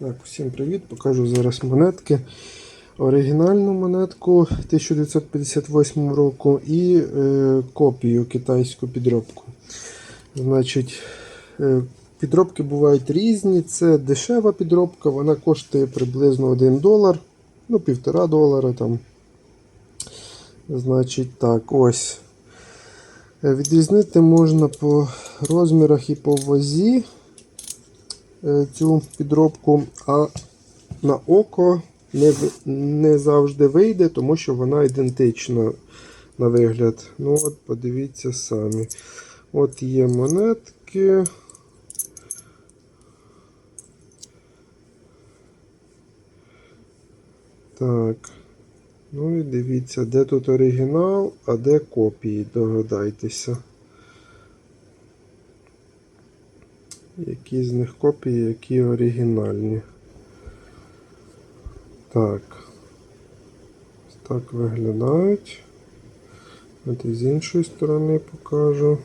Так, всім привіт! Покажу зараз монетки. Оригінальну монетку 1958 року і е, копію китайську підробку. Значить, е, підробки бувають різні. Це дешева підробка, вона коштує приблизно 1 долар, ну, півтора долара там. Значить, так, ось. Е, Відрізнити можна по розмірах і по вазі цю підробку, а на око не, не завжди вийде, тому що вона ідентична на вигляд. Ну от, подивіться самі. От є монетки. Так. Ну і дивіться, де тут оригінал, а де копії, догадайтеся. Які з них копії, які оригінальні. Так. Ось так виглядають. От і з іншої сторони покажу.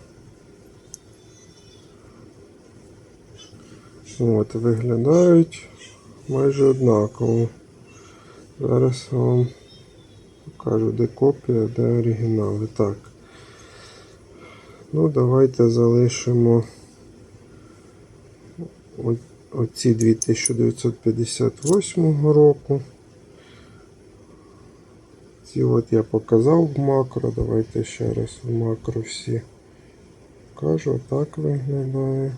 От, виглядають майже однаково. Зараз вам покажу, де копія, де оригінали. Так. Ну, давайте залишимо оці 1958 року. Ці от я показав в макро. Давайте ще раз в макро всі покажу. Так виглядає.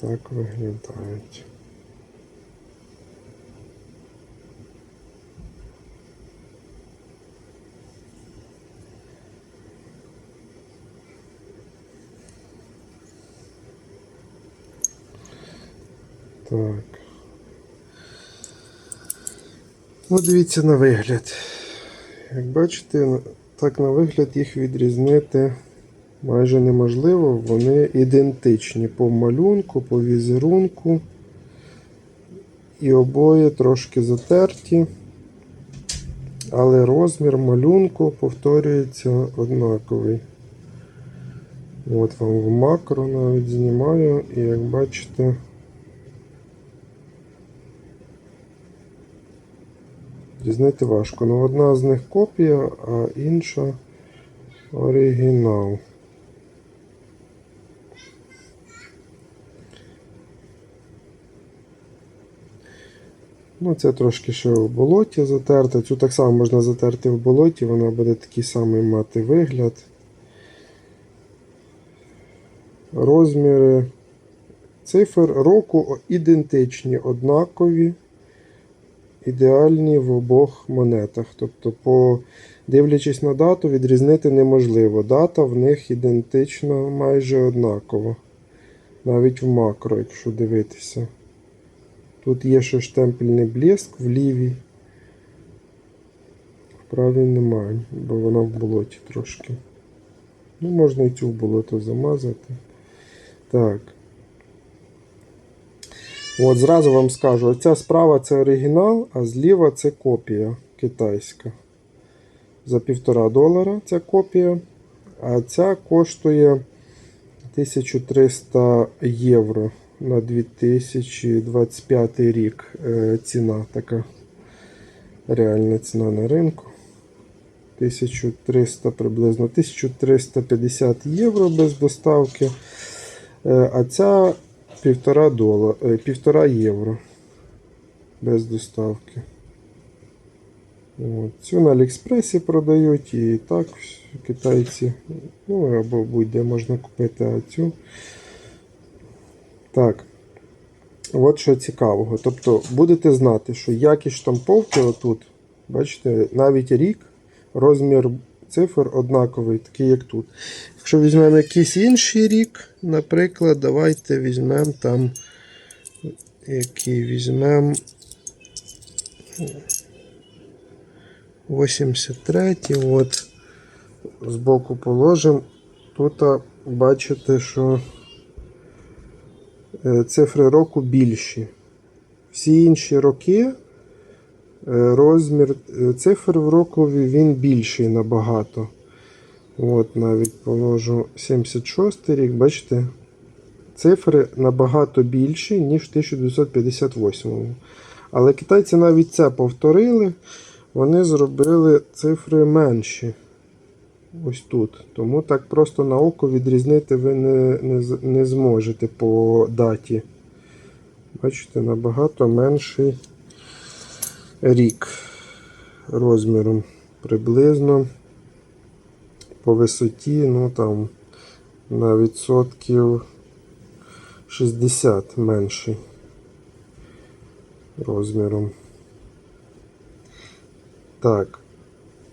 Так виглядають. Так. От дивіться на вигляд. Як бачите, так на вигляд їх відрізнити майже неможливо. Вони ідентичні по малюнку, по візерунку. І обоє трошки затерті. Але розмір малюнку повторюється однаковий. От вам в макро навіть знімаю, і як бачите. Різнити важко. Ну, одна з них копія, а інша оригінал. Ну, це трошки ще в болоті затерта. Цю так само можна затерти в болоті, вона буде такий самий мати вигляд. Розміри цифр року ідентичні, однакові ідеальні в обох монетах. Тобто, по, дивлячись на дату, відрізнити неможливо. Дата в них ідентична, майже однакова. Навіть в макро, якщо дивитися. Тут є ще штемпельний бліск в лівій. В правій немає, бо вона в болоті трошки. Ну, можна і цю в болото замазати. Так. От зразу вам скажу, оця справа це оригінал, а зліва це копія китайська. За півтора долара ця копія. А ця коштує 1300 євро на 2025 рік. Е, Ціна така. Реальна ціна на ринку. 1300 приблизно 1350 євро без доставки. Е, А ця півтора долара, е, півтора євро без доставки. От. Цю на Аліекспресі продають і так китайці. Ну або будь-де можна купити а цю. Так. От що цікавого. Тобто будете знати, що якість штамповки отут, бачите, навіть рік, розмір цифр однаковий, такий як тут. Якщо візьмемо якийсь інший рік, наприклад, давайте візьмемо там, який візьмемо 83, от, збоку положимо. Тут бачите, що е, цифри року більші. Всі інші роки розмір е, цифр в рокові він більший набагато. От навіть положу 76 рік, бачите, цифри набагато більші, ніж в 1958. Але китайці навіть це повторили. Вони зробили цифри менші. Ось тут. Тому так просто на око відрізнити ви не, не, не зможете по даті. Бачите, набагато менший рік розміром. Приблизно по висоті, ну там на відсотків 60 менший розміром. Так.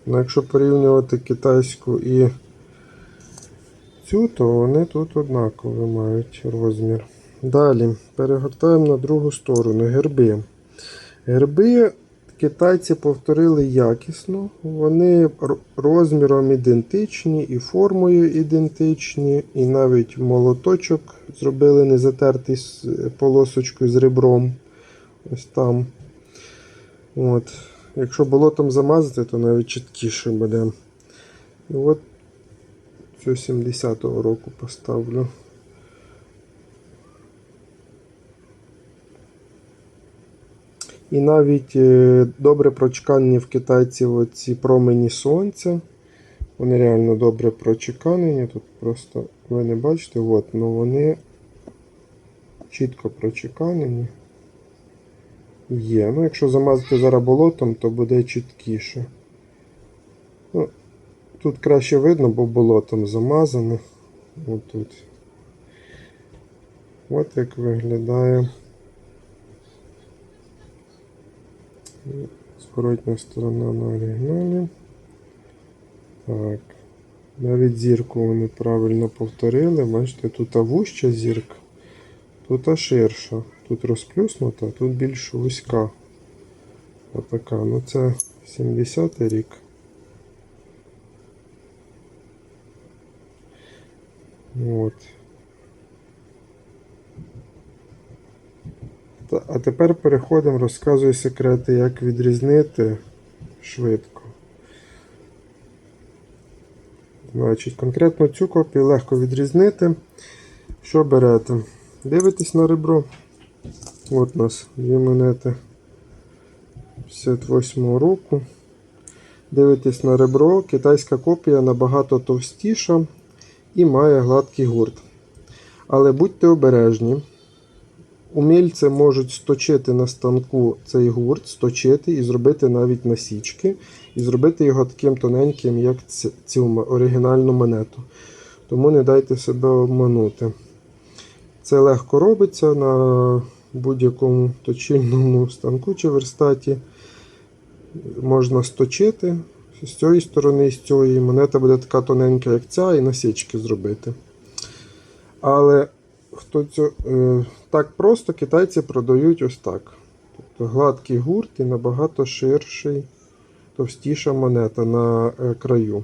Ну, якщо порівнювати китайську і цю, то вони тут однаково мають розмір. Далі перегортаємо на другу сторону герби. Герби китайці повторили якісно. Вони розміром ідентичні, і формою ідентичні, і навіть молоточок зробили не затертий з полосочкою з ребром. Ось там. От. Якщо болотом замазати, то навіть чіткіше буде. І от цю 70-го року поставлю. І навіть е, добре прочекані в китайців оці промені сонця. Вони реально добре прочеканені. Тут просто ви не бачите, от, ну вони чітко прочеканені. Є. Ну, якщо замазати зараз болотом, то буде чіткіше. Ну, тут краще видно, бо болотом замазано. Отут. От як виглядає зворотня сторона на оригіналі. Так. Навіть зірку вони правильно повторили. Бачите, тут вуща зірка, тут ширша. Тут розплюснута, тут більш вузька. Отака. Ну це 70-й рік. От. А тепер переходимо, розказую секрети, як відрізнити швидко. Значить, конкретно цю копію легко відрізнити. Що берете? Дивитесь на ребро. От у нас дві монети 58 року. Дивитесь на ребро. Китайська копія набагато товстіша і має гладкий гурт. Але будьте обережні. Умільці можуть сточити на станку цей гурт, сточити і зробити навіть насічки, і зробити його таким тоненьким, як цю оригінальну монету. Тому не дайте себе обманути. Це легко робиться на будь-якому точильному станку чи верстаті. Можна сточити з цієї сторони, з цієї. Монета буде така тоненька, як ця, і насічки зробити. Але хто цю, е, так просто китайці продають ось так. Тобто гладкий гурт і набагато ширший, товстіша монета на е, краю.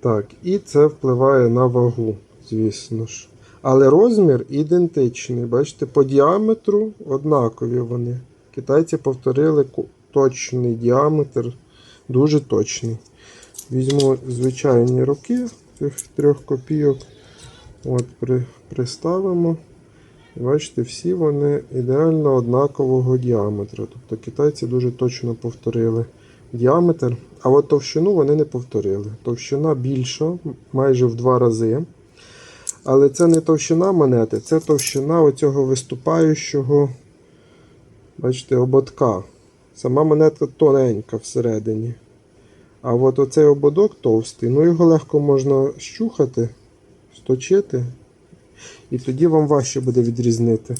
Так, і це впливає на вагу, звісно ж. Але розмір ідентичний. Бачите, по діаметру однакові вони. Китайці повторили точний діаметр, дуже точний. Візьму звичайні роки цих трьох копійок. От при, приставимо. І бачите, всі вони ідеально однакового діаметру. Тобто китайці дуже точно повторили діаметр, а от товщину вони не повторили. Товщина більша, майже в два рази. Але це не товщина монети, це товщина оцього виступаючого, бачите, ободка. Сама монетка тоненька всередині. А от оцей ободок товстий, ну його легко можна щухати, сточити, і тоді вам важче буде відрізнити.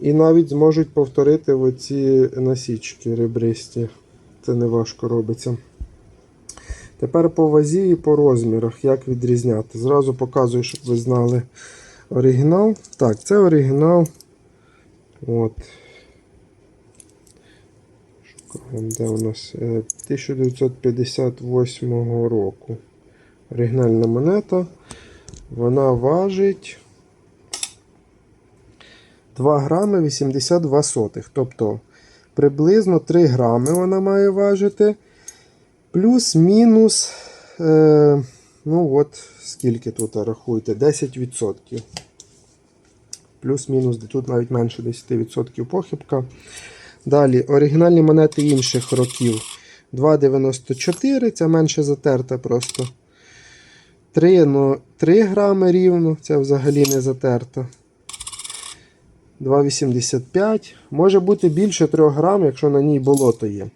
І навіть зможуть повторити оці насічки ребристі. Це не важко робиться. Тепер по вазі і по розмірах, як відрізняти. Зразу показую, щоб ви знали оригінал. Так, це оригінал. От. Шукаємо, де у нас Е, 1958 року. Оригінальна монета. Вона важить 2 грами 82 сотих. Тобто приблизно 3 грами вона має важити. Плюс-мінус е, ну от, скільки тут рахуйте, 10%. Плюс-мінус, тут навіть менше 10% похибка. Далі, оригінальні монети інших років. 2,94, це менше затерта просто. 3, ну, 3 грами рівно, це взагалі не затерта. 2,85. Може бути більше 3 грам, якщо на ній болото є.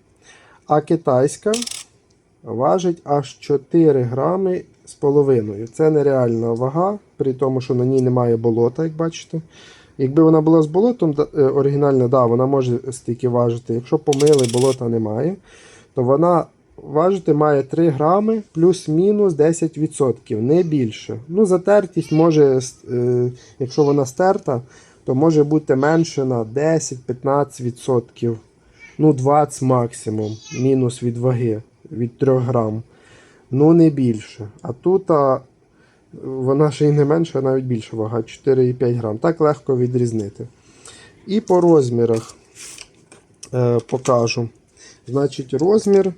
А китайська важить аж 4 грами з половиною. Це нереальна вага, при тому, що на ній немає болота, як бачите. Якби вона була з болотом е, оригінальна, да, вона може стільки важити. Якщо помили, болота немає, то вона важити має 3 грами плюс-мінус 10%, не більше. Ну, затертість може, е, якщо вона стерта, то може бути менше на 10-15%. Ну, 20 максимум, мінус від ваги, від 3 грам. Ну, не більше. А тут а, вона ще й не менша, а навіть більше вага 4,5 грам. Так легко відрізнити. І по розмірах е, покажу. Значить, розмір,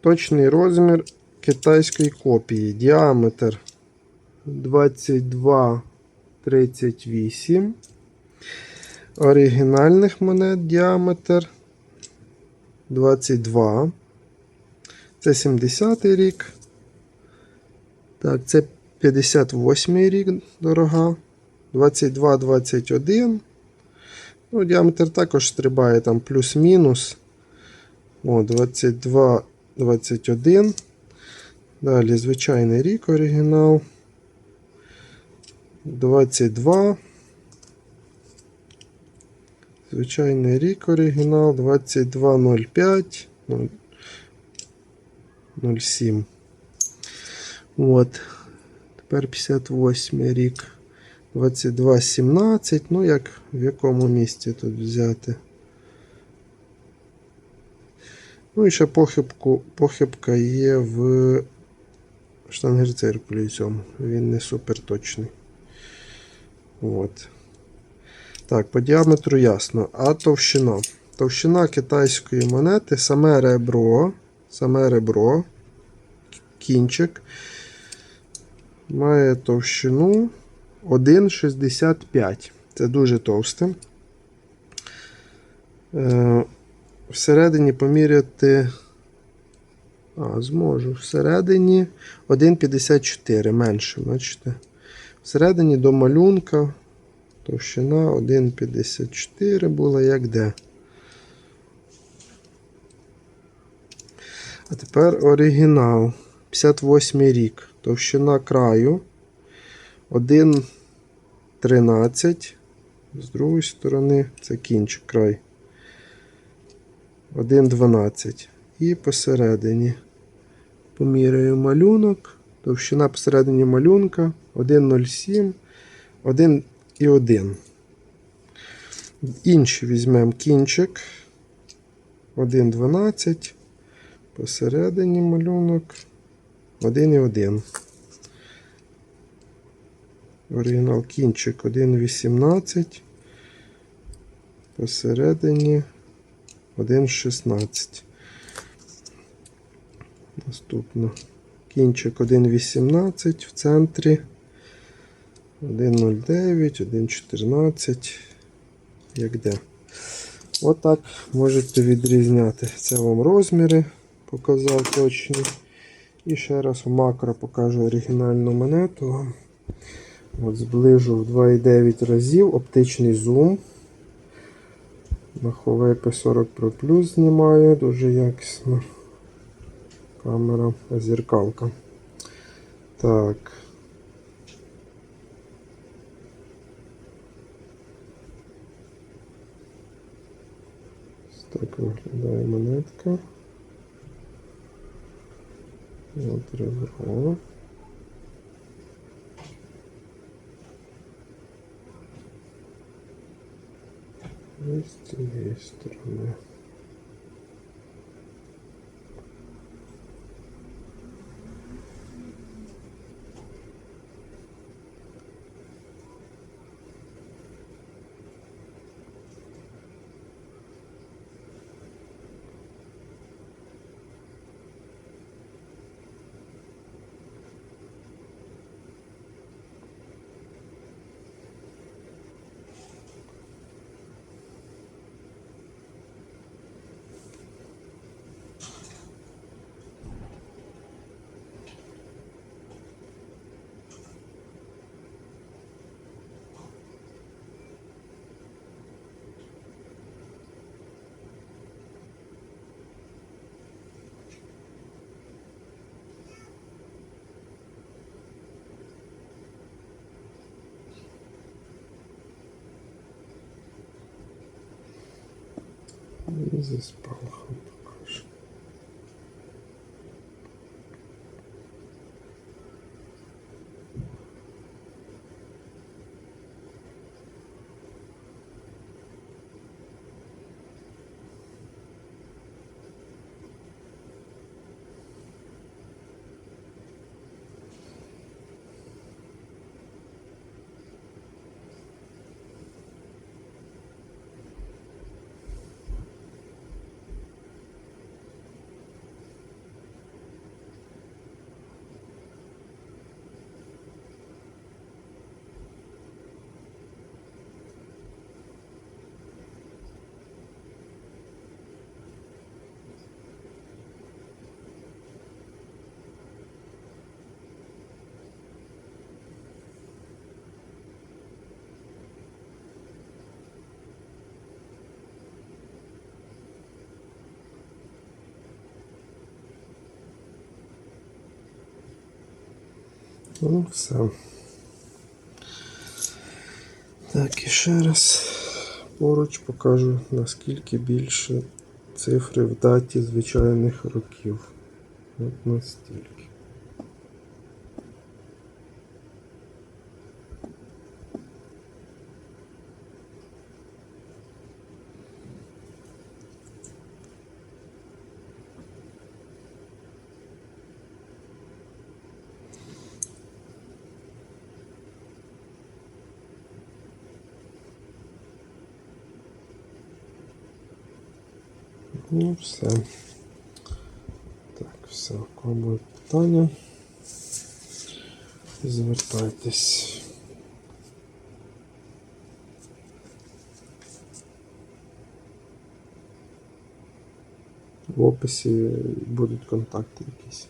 точний розмір китайської копії. Діаметр 22,38. Оригінальних монет діаметр 22. Це 70-й рік. Так, це 58-й рік дорога. 22, 21. Ну, діаметр також стрибає там плюс-мінус. О, 22, 21. Далі звичайний рік оригінал. 22. Звичайний рік оригінал 2205 07. От. Тепер 58 рік. 2217. Ну, як в якому місці тут взяти? Ну і ще похибку, похибка є в штангерциркулі цьому. Він не супер точний. От. Так, по діаметру ясно. А товщина. Товщина китайської монети, саме ребро, саме ребро, кінчик, має товщину 1,65. Це дуже товсте. Всередині поміряти. А, зможу. Всередині 1,54 менше, бачите? Всередині до малюнка Товщина 1,54 була як де. А тепер оригінал. 58 рік. Товщина краю 1,13. З другої сторони це кінчик край. 1,12. І посередині. Поміряю малюнок. Товщина посередині малюнка 1,07. 1 і 1. Інші візьмемо кінчик. 1,12. Посередині малюнок 1 і 1. Оригінал кінчик 1,18. Посередині 1,16. Наступно кінчик 1,18 в центрі. 1.09, 1.14, як де. Отак можете відрізняти. Це вам розміри показав точні. І ще раз у макро покажу оригінальну монету. От Зближу в 2,9 разів оптичний зум. Huawei P40 Pro Plus знімаю, дуже якісно. Камера зеркалка. Так. Так виглядає монетка. От. З цієї сторони. Зі спалахом Ну, все. Так, і ще раз поруч покажу, наскільки більше цифри в даті звичайних років. От настільки. Ну, все. Так, все. У кого буде питання? Звертайтесь. В описі будуть контакти якісь.